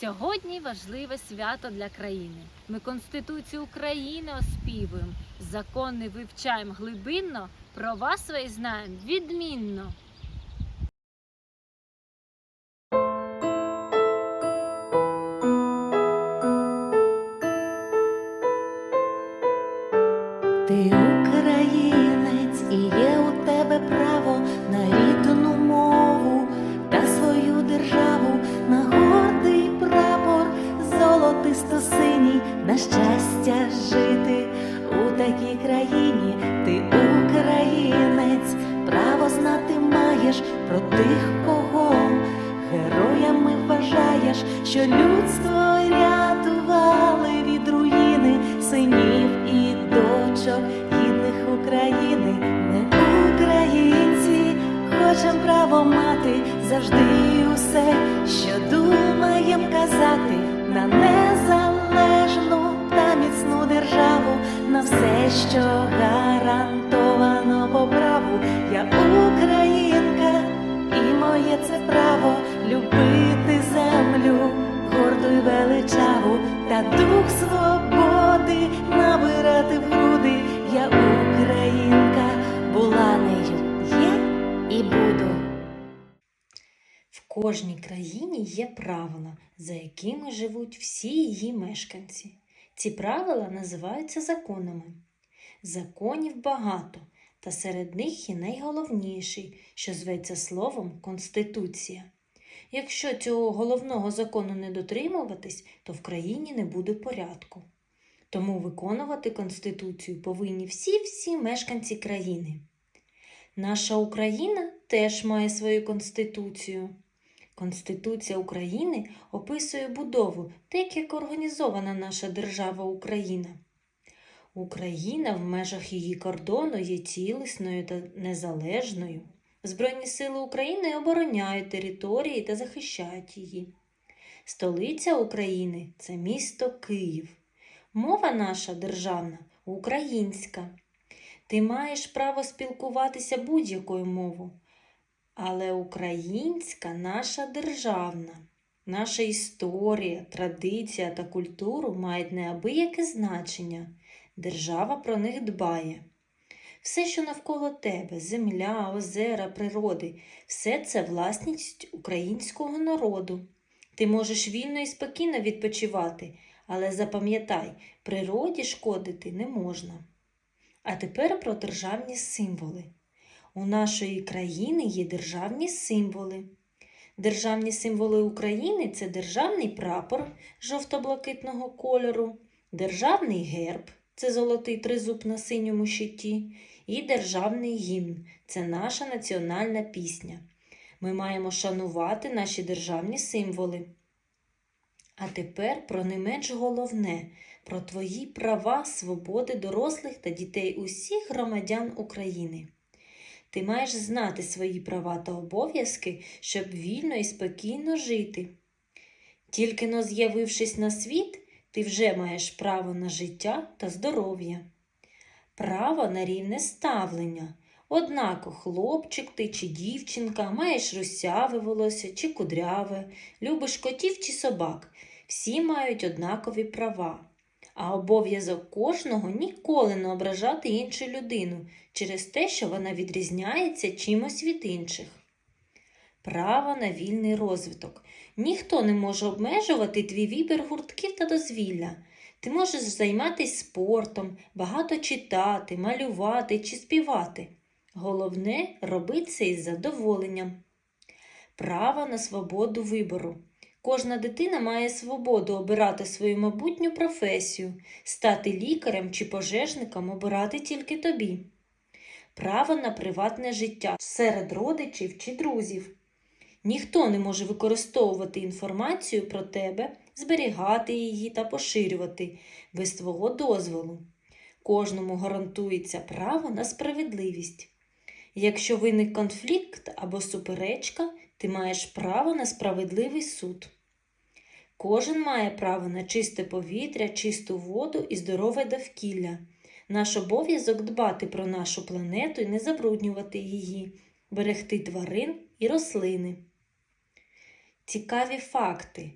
Сьогодні важливе свято для країни. Ми Конституцію України оспівуємо, закони вивчаємо глибинно, права свої знаємо відмінно. Ти українець і є у тебе право на щастя жити у такій країні. Ти українець, право знати маєш про тих, кого героями вважаєш, що людство рятували від руїни синів і дочок гідних України. Ми українці, хочем право мати завжди усе, що думаєм казати на незалежну кожній країні є правила, за якими живуть всі її мешканці. Ці правила називаються законами. Законів багато, та серед них є найголовніший, що зветься словом Конституція. Якщо цього головного закону не дотримуватись, то в країні не буде порядку. Тому виконувати Конституцію повинні всі-всі мешканці країни. Наша Україна теж має свою Конституцію. Конституція України описує будову, так як організована наша держава Україна. Україна в межах її кордону є цілісною та незалежною. Збройні сили України обороняють території та захищають її. Столиця України це місто Київ. Мова наша державна українська. Ти маєш право спілкуватися будь-якою мовою. Але українська наша державна, наша історія, традиція та культуру мають неабияке значення. Держава про них дбає. Все, що навколо тебе, земля, озера, природи, все це власність українського народу. Ти можеш вільно і спокійно відпочивати, але запам'ятай, природі шкодити не можна. А тепер про державні символи. У нашої країни є державні символи. Державні символи України це державний прапор жовто-блакитного кольору, державний герб це золотий тризуб на синьому щиті, і державний гімн це наша національна пісня. Ми маємо шанувати наші державні символи. А тепер про не менш головне про твої права, свободи дорослих та дітей усіх громадян України. Ти маєш знати свої права та обов'язки, щоб вільно і спокійно жити. Тільки но з'явившись на світ, ти вже маєш право на життя та здоров'я, право на рівне ставлення. Однако хлопчик ти чи дівчинка, маєш русяве волосся чи кудряве, любиш котів чи собак. Всі мають однакові права. А обов'язок кожного ніколи не ображати іншу людину через те, що вона відрізняється чимось від інших. Право на вільний розвиток. Ніхто не може обмежувати твій вибір гуртків та дозвілля. Ти можеш займатися спортом, багато читати, малювати чи співати. Головне робити це із задоволенням. Право на свободу вибору. Кожна дитина має свободу обирати свою майбутню професію, стати лікарем чи пожежником обирати тільки тобі. Право на приватне життя серед родичів чи друзів. Ніхто не може використовувати інформацію про тебе, зберігати її та поширювати без твого дозволу. Кожному гарантується право на справедливість. Якщо виник конфлікт або суперечка, ти маєш право на справедливий суд. Кожен має право на чисте повітря, чисту воду і здорове довкілля. Наш обов'язок дбати про нашу планету і не забруднювати її, берегти тварин і рослини. Цікаві факти.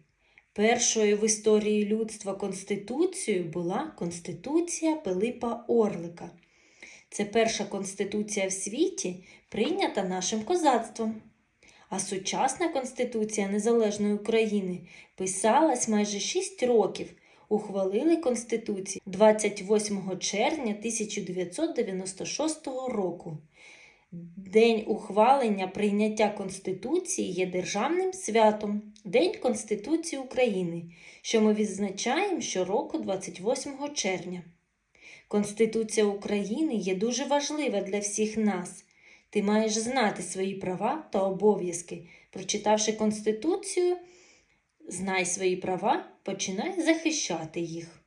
Першою в історії людства конституцією була Конституція Пилипа Орлика. Це перша конституція в світі, прийнята нашим козацтвом. А сучасна Конституція Незалежної України писалась майже 6 років. Ухвалили Конституцію 28 червня 1996 року. День ухвалення прийняття Конституції є державним святом День Конституції України, що ми відзначаємо щороку 28 червня. Конституція України є дуже важлива для всіх нас. Ти маєш знати свої права та обов'язки. Прочитавши Конституцію, знай свої права, починай захищати їх.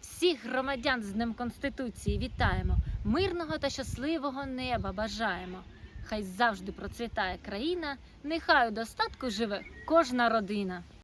Всіх громадян з Днем Конституції вітаємо! Мирного та щасливого неба бажаємо! Хай завжди процвітає країна, нехай у достатку живе кожна родина.